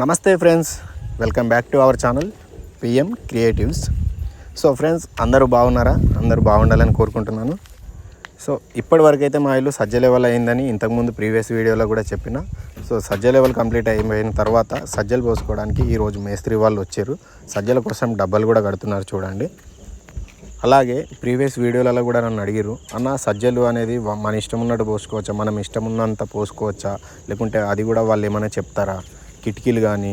నమస్తే friends welcome back to our channel PM creatives. So friends అందరూ బాగున్నారా? అందరూ బాగుండాలని కోరుకుంటున్నాను. సో ఇప్పటివరకైతే అయితే మా ఇల్లు సజ్జ లెవెల్ అయిందని ఇంతకుముందు ప్రీవియస్ వీడియోలో కూడా చెప్పిన. సో సజ్జ లెవెల్ కంప్లీట్ అయిపోయిన తర్వాత సజ్జలు పోసుకోవడానికి ఈరోజు మేస్త్రి వాళ్ళు వచ్చారు. సజ్జల కోసం డబ్బలు కూడా కడుతున్నారు చూడండి. అలాగే ప్రీవియస్ వీడియోలలో కూడా నన్ను అడిగిరు అన్న సజ్జలు అనేది మన ఇష్టం ఉన్నట్టు పోసుకోవచ్చా? మనం ఇష్టం ఉన్నంత పోసుకోవచ్చా? లేకుంటే అది కూడా వాళ్ళు ఏమైనా చెప్తారా? కిటికీలు కానీ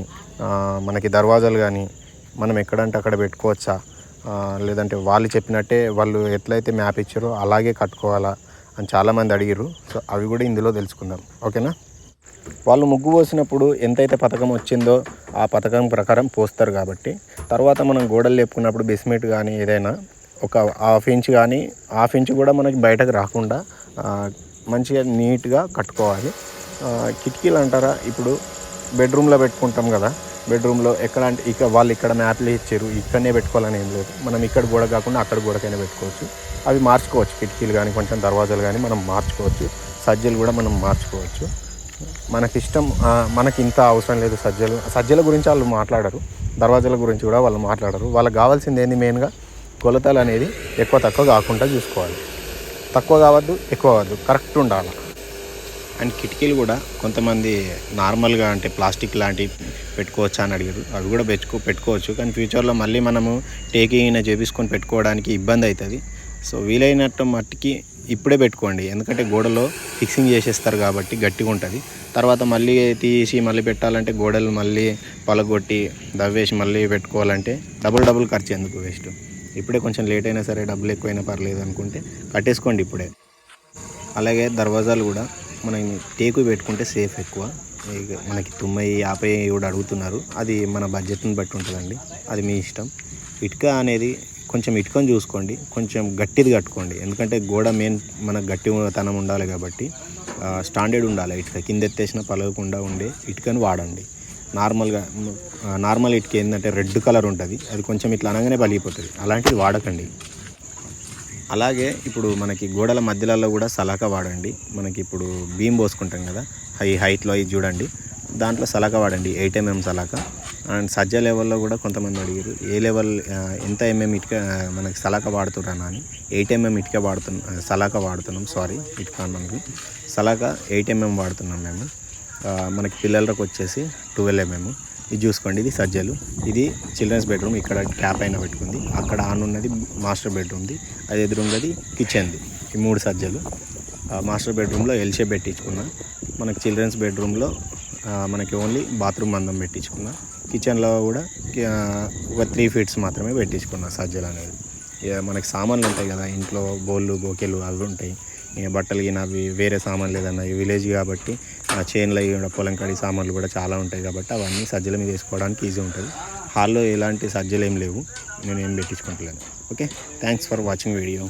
మనకి దర్వాజాలు కానీ మనం ఎక్కడంటే అక్కడ పెట్టుకోవచ్చా? లేదంటే వాళ్ళు చెప్పినట్టే వాళ్ళు ఎట్లయితే మ్యాప్ ఇచ్చారో అలాగే కట్టుకోవాలా అని చాలామంది అడిగారు సో అవి కూడా ఇందులో తెలుసుకుందాం. ఓకేనా? వాళ్ళు ముగ్గు పోసినప్పుడు ఎంతైతే పథకం వచ్చిందో ఆ పథకం ప్రకారం పోస్తారు కాబట్టి. తర్వాత మనం గోడలు లేపుకున్నప్పుడు బెస్మెట్ కానీ ఏదైనా ఒక హాఫ్ ఇంచ్ కానీ హాఫ్ ఇంచ్ కూడా మనకి బయటకు రాకుండా మంచిగా నీట్గా కట్టుకోవాలి. కిటికీలు అంటారా? ఇప్పుడు బెడ్రూమ్లో పెట్టుకుంటాం కదా. బెడ్రూమ్లో ఎక్కడ అంటే ఇక్కడ వాళ్ళు ఇక్కడ మ్యాప్లు ఇచ్చారు ఇక్కడనే పెట్టుకోవాలని ఏం లేదు. మనం ఇక్కడ గోడ కాకుండా అక్కడ గోడకైనా పెట్టుకోవచ్చు. అవి మార్చుకోవచ్చు కిటికీలు కానీ కొంచెం దర్వాజాలు కానీ మనం మార్చుకోవచ్చు. సజ్జలు కూడా మనం మార్చుకోవచ్చు. మనకిష్టం మనకి ఇంత అవసరం లేదు సజ్జలు. సజ్జల గురించి వాళ్ళు మాట్లాడరు దర్వాజాల గురించి కూడా వాళ్ళు మాట్లాడరు. వాళ్ళకి కావాల్సింది ఏంది మెయిన్గా కొలతలు అనేది ఎక్కువ తక్కువ కాకుండా చూసుకోవాలి. తక్కువ కావద్దు ఎక్కువ కావద్దు. కరెక్ట్ ఉండాలి? అండ్ కిటికీలు కూడా కొంతమంది నార్మల్గా అంటే ప్లాస్టిక్ లాంటివి పెట్టుకోవచ్చా అని అడిగారు. అవి కూడా పెట్టుకో పెట్టుకోవచ్చు. కానీ ఫ్యూచర్లో మళ్ళీ మనము టేకింగ్ చేపించుకొని పెట్టుకోవడానికి ఇబ్బంది అవుతుంది. సో వీలైనట్టు మట్టికి ఇప్పుడే పెట్టుకోండి. ఎందుకంటే గోడలో ఫిక్సింగ్ చేసేస్తారు కాబట్టి గట్టిగా ఉంటుంది. తర్వాత మళ్ళీ తీసి మళ్ళీ పెట్టాలంటే గోడలు మళ్ళీ పలగొట్టి దవ్వేసి మళ్ళీ పెట్టుకోవాలంటే డబుల్ డబుల్ ఖర్చు ఎందుకు వేస్ట్? ఇప్పుడే కొంచెం లేట్ అయినా సరే డబ్బులు ఎక్కువైనా పర్లేదు అనుకుంటే కట్టేసుకోండి ఇప్పుడే. అలాగే దర్వాజాలు కూడా మనం టేకు పెట్టుకుంటే సేఫ్ ఎక్కువ. మనకి తొంభై యాభై కూడా అడుగుతున్నారు అది మన బడ్జెట్ని బట్టి ఉంటుందండి. అది మీ ఇష్టం. ఇటుక అనేది కొంచెం ఇటుకని చూసుకోండి కొంచెం గట్టిది కట్టుకోండి. ఎందుకంటే గోడ మెయిన్ మనకు గట్టి తనం ఉండాలి కాబట్టి స్టాండర్డ్ ఉండాలి. ఇటుక కింద ఎత్తేసిన పలగకుండా ఉండే ఇటుకను వాడండి. నార్మల్గా నార్మల్ ఇటుక ఏంటంటే రెడ్ కలర్ ఉంటుంది. అది కొంచెం ఇట్లా అనగానే పలిగిపోతుంది అలాంటిది వాడకండి. అలాగే ఇప్పుడు మనకి గోడల మధ్యలలో కూడా సలాక వాడండి. మనకి ఇప్పుడు బీమ్ పోసుకుంటాం కదా హై హైట్లో ఇది చూడండి. దాంట్లో సలాక వాడండి ఎయిట్ ఎంఎం సలాక. అండ్ సజ్జ లెవెల్లో కూడా కొంతమంది అడిగారు ఏ లెవెల్ ఎంత ఎంఎం ఇటుక మనకి సలాక వాడుతున్నాను అని. ఎయిట్ ఎంఎం ఇటుక వాడుతున్నాం సలాక వాడుతున్నాం సారీ ఇటుక అన్నాను సలాక ఎయిట్ ఎంఎం వాడుతున్నాం మేము. మనకి పిల్లలకు వచ్చేసి ట్వెల్వ్ ఎంఎం ఇది చూసుకోండి ఇది సజ్జలు. ఇది చిల్డ్రన్స్ బెడ్రూమ్ ఇక్కడ ట్యాప్ అయినా పెట్టుకుంది. అక్కడ ఆన్ ఉన్నది మాస్టర్ బెడ్రూమ్ది. అది ఎదురున్నది కిచెన్ది. ఈ మూడు సజ్జలు. మాస్టర్ బెడ్రూమ్లో ఎల్షే షేప్ పెట్టించుకున్నా. మనకి చిల్డ్రన్స్ బెడ్రూమ్లో మనకి ఓన్లీ బాత్రూమ్ అందం పెట్టించుకున్నా. కిచెన్లో కూడా ఒక త్రీ ఫీట్స్ మాత్రమే పెట్టించుకున్నా సజ్జలు అనేది ఇక మనకి సామాన్లు ఉంటాయి కదా ఇంట్లో బోళ్ళు బోకెలు అవి ఉంటాయి. ఇక బట్టలు గిన అవి వేరే సామాన్లు ఏదన్నా ఈ విలేజ్ కాబట్టి ఆ చేన్లో కూడా పొలం కడి సామాన్లు కూడా చాలా ఉంటాయి కాబట్టి అవన్నీ సజ్జల మీద వేసుకోవడానికి ఈజీ ఉంటుంది. హాల్లో ఎలాంటి సజ్జలు ఏం లేవు. నేను ఏం పెట్టించుకుంటలేను. Okay? Thanks for watching video